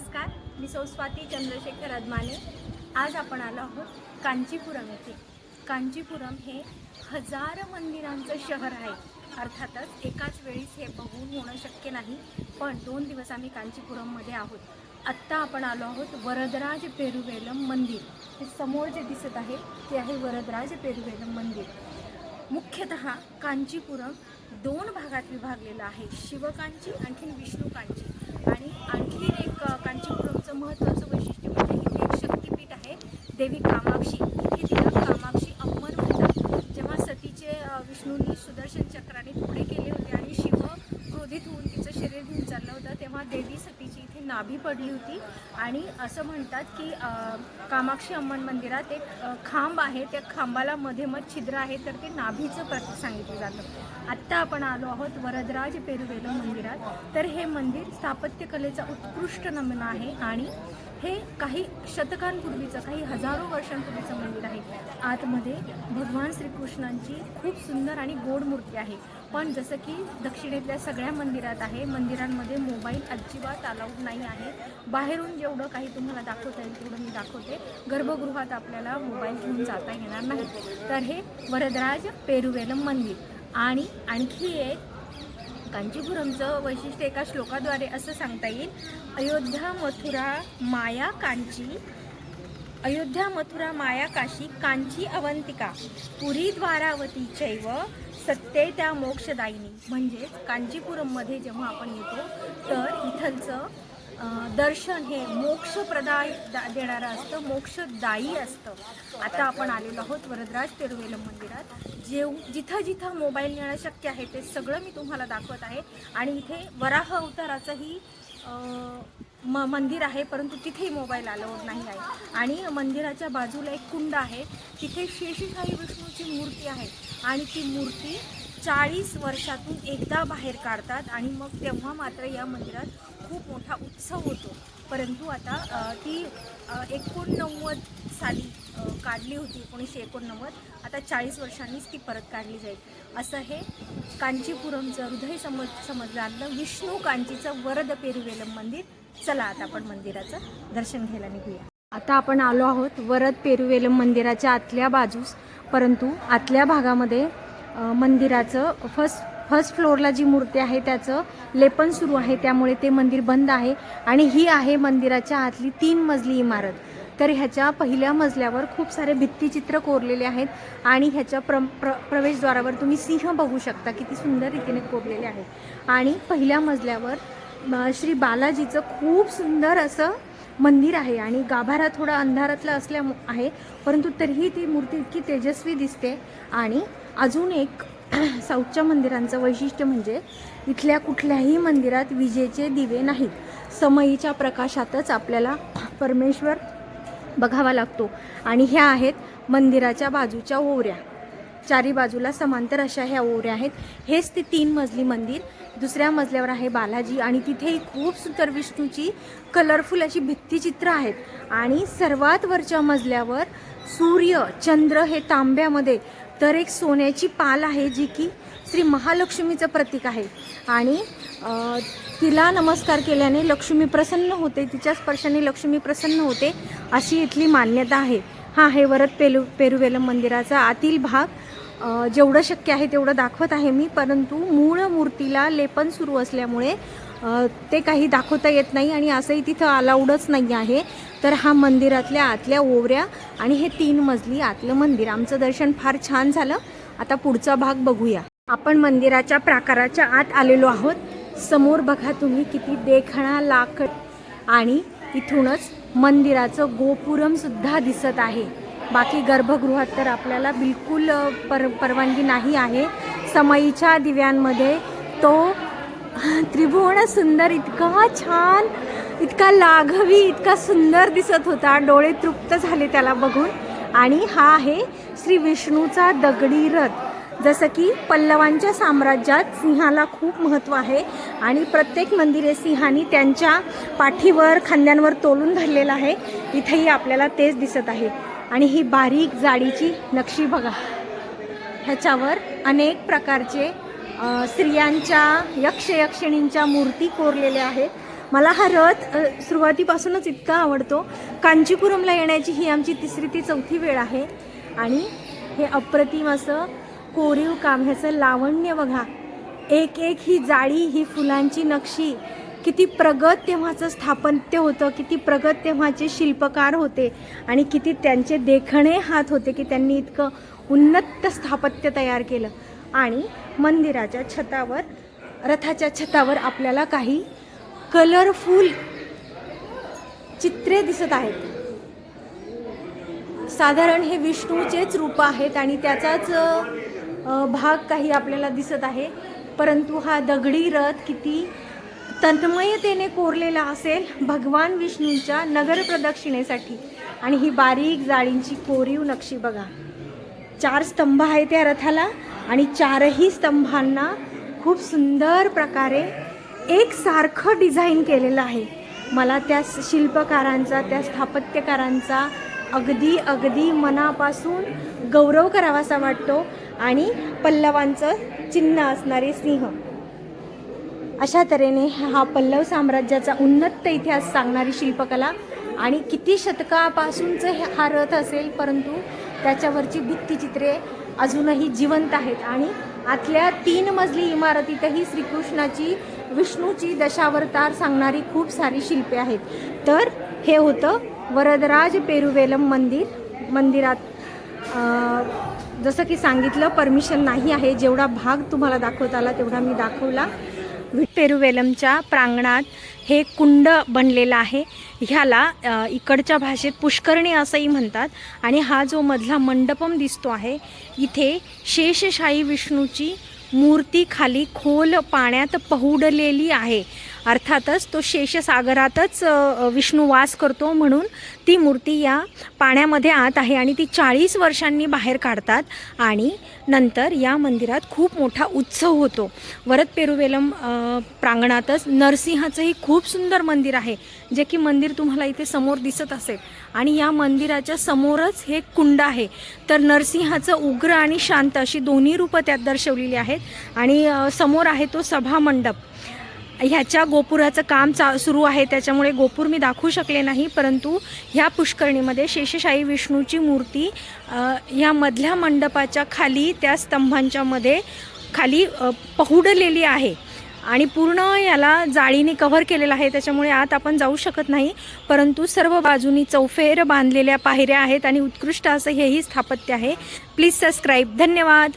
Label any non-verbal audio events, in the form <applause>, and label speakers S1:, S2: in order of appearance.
S1: नमस्कार मी सौ स्वाती चंद्रशेखर अदमाने. आज आपण आलो आहोत कांचीपुरम येथे. कांचीपुरम हे हजार मंदिरांचं शहर आहे. अर्थातच एकाच वेळीच हे बघून होणं शक्य नाही पण दोन दिवस आम्ही कांचीपुरममध्ये आहोत. आत्ता आपण आलो आहोत वरदराज पेरुवेलम मंदिर. हे समोर जे दिसत आहे ते आहे वरदराज पेरुवेलम मंदिर. मुख्यतः कांचीपुरम दोन भागात विभागलेलं आहे. शिवकांची आणखी विष्णुकांची. कांची आणखीन एक अ, कांचीपुरमचं महत्त्वाचं वैशिष्ट्य म्हणजे इथे एक शक्तिपीठ आहे देवी कामाक्षी इथे तिला कामाक्षी अम्मन म्हणतात जेव्हा सतीचे अ, विष्णूंनी सुदर्शन चक्राने पुढे केले होते आणि शिव क्रोधित होऊन तिचं शरीर घेऊन चाललं होतं तेव्हा देवी सतीची इथे नाभी पडली होती. आणि असं म्हणतात की कामाक्षी अम्मन मंदिरात एक खांब आहे. त्या खांबाला मध्ये मध छिद्र आहे. तर ते नाभीचं प्रतीक सांगितलं जातं. आत्ता आपण आलो आहोत वरदराज पेरुवेलो मंदिरात. तर हे मंदिर स्थापत्यकलेचा उत्कृष्ट नमुना आहे. आणि हे काही शतकांपूर्वीचं काही हजारो वर्षांपूर्वीचं मंदिर आहे. आतमध्ये भगवान श्रीकृष्णांची खूप सुंदर आणि गोड मूर्ती आहे. पण जसं की दक्षिणेतल्या सगळ्या मंदिरात आहे मंदिरांमध्ये मोबाईल अजिबात अलाउड नाही आहे. बाहेरून जेवढं काही तुम्हाला दाखवता येईल तेवढं मी दाखवते. गर्भगृहात आपल्याला मोबाईल घेऊन जाता येणार नाही. तर हे वरदराज पेरुवेलम मंदिर. आणि आणखी एक कांचीपुरमचं वैशिष्ट्य एका श्लोकाद्वारे असं सांगता येईल. अयोध्या मथुरा माया कांची. अयोध्या मथुरा माया काशी कांची अवंतिका. पुरी द्वारावती चैव सत्ये त्या मोक्षदायिनी. म्हणजेच कांचीपुरममध्ये जेव्हा आपण येतो तर इथलचं दर्शन हे मोक्षप्रदाय दा देणारं असतं मोक्षदायी असतं. आता आपण आलेलो आहोत वरदराज तिरुवेलम मंदिरात. जेव जिथं जिथं मोबाईल नेणं शक्य आहे ते सगळं मी तुम्हाला दाखवत आहे. आणि इथे वराह अवताराचंही म मंदिर आहे परंतु तिथेही मोबाईल अलाउड नाही आहे. आणि मंदिराच्या बाजूला एक कुंड आहे. तिथे शेषशाही विष्णूची मूर्ती आहे. आणि ती मूर्ती चाळीस वर्षातून एकदा बाहेर काढतात आणि मग तेव्हा मात्र या मंदिरात खूप मोठा उत्सव होतो. परंतु आता ती एकोणनव्वद साली काढली होती एकोणीसशे एकोणनव्वद. आता चाळीस वर्षांनीच ती परत काढली जाईल. असं हे कांचीपुरमचं हृदय समज समजलं विष्णू कांचीचं वरद पेरुवेलम मंदिर. चला आता आपण मंदिराचं दर्शन घ्यायला निघूया. आता आपण आलो आहोत वरद पेरुवेलम मंदिराच्या आतल्या बाजूस. परंतु आतल्या भागामध्ये मंदिराचं. फर्स्ट फर्स्ट फ्लोअरला जी मूर्ती आहे त्याचं लेपन सुरू आहे. त्यामुळे ते मंदिर बंद आहे. आणि ही आहे मंदिराच्या आतली तीन मजली इमारत. तर ह्याच्या पहिल्या मजल्यावर खूप सारे भित्तिचित्र कोरलेले आहेत. आणि ह्याच्या प्र प्र प्रवेशद्वारावर तुम्ही सिंह बघू शकता. किती सुंदर रीतीने कोरलेले आहेत. आणि पहिल्या मजल्यावर श्री बालाजीचं खूप सुंदर असं मंदिर आहे. आणि गाभारा थोडा अंधारातला असल्या आहे. परंतु तरीही ती मूर्ती इतकी तेजस्वी दिसते. आणि अजून एक <clears throat> साऊथच्या मंदिरांचं वैशिष्ट्य म्हणजे इथल्या कुठल्याही मंदिरात विजेचे दिवे नाहीत. समयीच्या प्रकाशातच आपल्याला <clears throat> परमेश्वर बघावा लागतो. आणि ह्या आहेत मंदिराच्या बाजूच्या ओवऱ्या चारी बाजूला समांतर अशा ह्या ओवऱ्या आहेत. हेच ते तीन मजली मंदिर. दुसऱ्या मजल्यावर आहे बालाजी आणि तिथेही खूप सुंदर विष्णूची कलरफुल अशी भित्तिचित्र आहेत. आणि सर्वात वरच्या मजल्यावर सूर्य चंद्र हे तांब्यामध्ये तर एक सोन्याची पाल आहे जी की श्री महालक्ष्मीचं प्रतीक आहे. आणि तिला नमस्कार केल्याने लक्ष्मी प्रसन्न होते तिच्या स्पर्शाने लक्ष्मी प्रसन्न होते अशी इथली मान्यता आहे. हा आहे वरद पेलू पेरुवेलम मंदिराचा आतील भाग. जेवढं शक्य आहे तेवढं दाखवत आहे मी परंतु मूळ मूर्तीला लेपन सुरू असल्यामुळे ते काही दाखवता येत नाही आणि असंही तिथं अलाउडच नाही आहे. तर हा मंदिरातल्या आतल्या ओवऱ्या आणि हे तीन मजली आतलं मंदिर. आमचं दर्शन फार छान झालं. आता पुढचा भाग बघूया. आपण मंदिराच्या प्राकाराच्या आत आलेलो आहोत. समोर बघा तुम्ही किती देखणा लाकड आणि इथूनच मंदिराचं गोपुरमसुद्धा दिसत आहे. बाकी गर्भगृहात तर आपल्याला बिलकुल पर परवानगी नाही आहे. समईच्या दिव्यांमध्ये तो त्रिभुवन सुंदर इतका छान इतका लाघवी इतका सुंदर दिसत होता. डोळे तृप्त झाले त्याला बघून. आणि हा आहे श्री विष्णूचा दगडी रथ. जसं की पल्लवांच्या साम्राज्यात सिंहाला खूप महत्त्व आहे आणि प्रत्येक मंदिरे सिंहानी त्यांच्या पाठीवर खांद्यांवर तोलून धरलेलं आहे. इथेही आपल्याला तेच दिसत आहे. आणि ही बारीक जाडीची नक्षी बघा. ह्याच्यावर अनेक प्रकारचे स्त्रियांच्या यक्षयक्षिणींच्या मूर्ती कोरलेल्या आहेत. मला हा रथ सुरुवातीपासूनच इतका आवडतो. कांचीपुरमला येण्याची ही आमची तिसरी ती चौथी वेळ आहे. आणि हे अप्रतिम असं कोरीव काम ह्याचं लावण्य बघा. एक एक ही जाळी ही फुलांची नक्षी. किती प्रगत तेव्हाचं स्थापत्य होतं किती प्रगत तेव्हाचे शिल्पकार होते. आणि किती त्यांचे देखणे हात होते की त्यांनी इतकं उन्नत स्थापत्य तयार केलं. आणि मंदिराच्या छतावर रथाच्या छतावर आपल्याला काही कलरफुल चित्रे दिसत आहेत. साधारण हे विष्णूचेच रूप आहेत आणि त्याचाच भाग काही आपल्याला दिसत आहे. परंतु हा दगडी रथ किती तन्मयतेने कोरलेला असेल भगवान विष्णूंच्या नगर प्रदक्षिणेसाठी. आणि ही बारीक जाळींची कोरीव नक्षी बघा. चार स्तंभ आहेत या रथाला. आणि चारही स्तंभांना खूप सुंदर प्रकारे एक सारखं डिझाईन केलेलं आहे. मला त्या शिल्पकारांचा त्या स्थापत्यकारांचा अगदी अगदी मनापासून गौरव करावासा वाटतो आणि पल्लवांचं चिन्ह असणारे सिंह. अशा तऱ्हेने हा पल्लव साम्राज्याचा उन्नत इतिहास सांगणारी शिल्पकला आणि किती शतकापासूनचं हे हा रथ असेल परंतु त्याच्यावरची भित्तीचित्रे अजूनही जिवंत आहेत. आणि आतल्या तीन मजली इमारतीतही श्रीकृष्णाची विष्णूची दशावतार सांगणारी खूप सारी शिल्पे आहेत. तर हे होतं वरदराज पेरुवेलम मंदिर. मंदिरात जसं की सांगितलं परमिशन नाही आहे. जेवढा भाग तुम्हाला दाखवता आला तेवढा मी दाखवला. पेरुवेलमच्या प्रांगणात हे कुंड बनलेलं आहे. ह्याला इकडच्या भाषेत पुष्करणी असंही म्हणतात आणि हा जो मधला मंडपम दिसतो आहे इथे शेषशाही विष्णूची मूर्ती खाली खोल पाण्यात पहुडलेली आहे. अर्थातच तो शेषसागरातच विष्णू वास करतो म्हणून ती मूर्ती या पाण्यामध्ये आत आहे आणि ती चाळीस वर्षांनी बाहेर काढतात आणि नंतर या मंदिरात खूप मोठा उत्सव होतो. वरद पेरुवेलम प्रांगणातच नरसिंहाचंही खूप सुंदर मंदिर आहे जे की मंदिर तुम्हाला इथे समोर दिसत असेल. आणि या मंदिराच्या समोरच हे कुंड आहे. तर नरसिंहाचं उग्र आणि शांत अशी दोन्ही रूपं त्यात दर्शवलेली आहेत. आणि समोर आहे तो सभामंडप. ह्याच्या गोपुराचं काम चा सुरू आहे. त्याच्यामुळे गोपूर मी दाखवू शकले नाही परंतु ह्या पुष्करणीमध्ये शेषशाही विष्णूची मूर्ती ह्या मधल्या मंडपाच्या खाली त्या स्तंभांच्या मध्ये खाली पहुडलेली आहे. आणि पूर्ण याला जाळीने कव्हर केलेलं आहे. त्याच्यामुळे आत आपण जाऊ शकत नाही परंतु सर्व बाजूनी चौफेर बांधलेल्या पायऱ्या आहेत आणि उत्कृष्ट असं हेही स्थापत्य आहे. प्लीज सबस्क्राईब धन्यवाद.